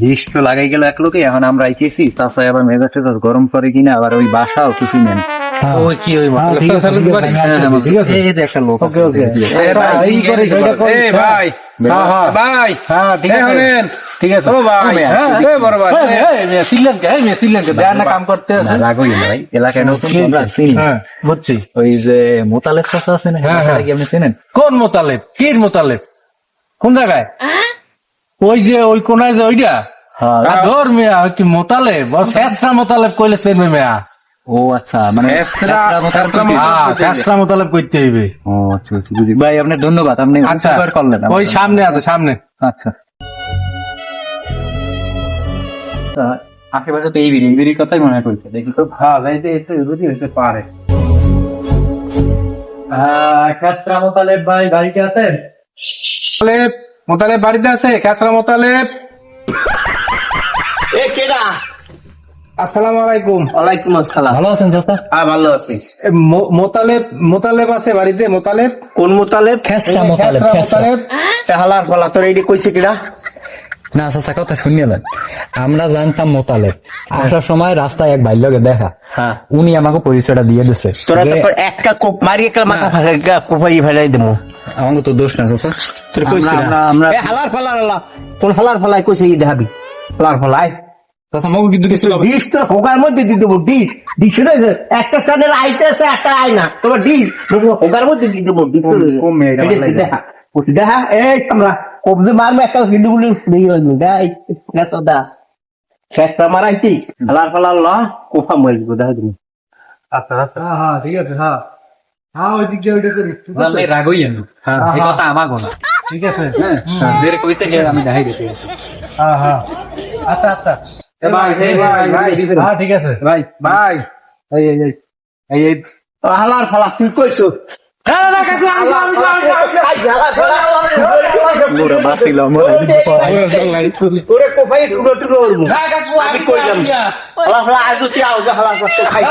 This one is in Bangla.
বিষ তো লাগাই গেল এক লোকে এখন আমরা আইতেছি চাষায় আবার মেজাজ টেজাজ গরম করে কিনা আবার ওই বাসাও কিছু নেন ওই যে হ্যাঁ, হ্যাঁ। হ্যাঁ, হ্যাঁ। হ্যাঁ, মোতালেব চাষা আছে না? হ্যাঁ, হ্যাঁ। কি আপনি চেনেন? কোন মোতালেব? কির মোতালেব? কোন জায়গায়? ওই যে ওই কোনায় যে ওইটা হ্যাঁ। ধর মেয়া কি মোতালেব ও শেষরা মোতালেব কইলে চেনবে মেয়া। ও আচ্ছা মানে মোতালেব শেষরা কি? হ্যাঁ শেষরা মোতালেব কইতে হইবে। ও আচ্ছা আচ্ছা বুঝি। ভাই আপনার ধন্যবাদ আপনি আচ্ছা করলেন। ওই সামনে আছে সামনে। আচ্ছা। আশেপাশে তো এই বিড়ি এই বিড়ির কথাই মনে করছে দেখি তো। হ্যাঁ যাইতে একটু যদি হইতে পারে। খাত্রা মোতালেব ভাই বাড়িতে আছেন? মোতালেব মোতালেব বাড়িতে আছে? খেসরা মোতালেব। এ কেডা? আসসালামু আলাইকুম। ওয়ালাইকুম আসসালাম। ভালো আছেন চাচা? হ্যাঁ ভালো আছি। মোতালেব মোতালেব আছে বাড়িতে? মোতালেব? কোন মোতালেব? খেসরা মোতালেব মোতালেব। হালার ফলা তোর এইটি কইছে কেডা? না চাচা কথা শুনিলেন আমরা জানতাম মোতালেব। আসার সময় রাস্তায় এক ভাই লগে দেখা। হ্যাঁ। উনি আমাকে পরিচয়টা দিয়ে দিছে তোরা তো একটা কোপ মারি একটা মাথা ফাঁকা কোপাই ফেলাই দেবো আমাকে তো দোষ না চাচা। তোর কইছে আমরা- আমরা আমরা হালার ফালার হালা কোন হালার ফলাই কইছে ই দেখাবি? হালার ফলাই চাচা আমাকে কিন্তু কিছু ডিশ তোর হোগার মধ্যে দিয়ে দেবো ডিশ ডিশ একটা স্থানের আইতে আছে একটা আয় না। তোমার ডিশ হোগার মধ্যে দিয়ে দেবো ডিশ কম- কম মেয়েটা ভালো লাগে। দেখা। দেখা এই আমরা কবজে মারবে একটা হিন্দু বলে দেখ দা খেসটা মারাইতিস। হালার ফালার ল কোফা মরে যাব দেখা তুমি। আচ্ছা আচ্ছা। হ্যাঁ ঠিক আছে হ্যাঁ। হ্যাঁ ওই দিক দিয়ে ওইটা করি। ঠিক আছে? জানলে রাগ হইয়েন হ্যাঁ, এই হ্যাঁ। কথা আমাকে না। ঠিক আছে হ্যাঁ বের কইতে যে আমি দেখাই দিতে হ্যাঁ হ্যাঁ আচ্ছা আচ্ছা ভাই, ভাই, ভাই, হ্যাঁ ঠিক আছে ভাই ভাই এই এই এই এই হালার ফালা তুই কইছো আমি কইলাম হালার ফালা আজ তুই আও ফালা খাই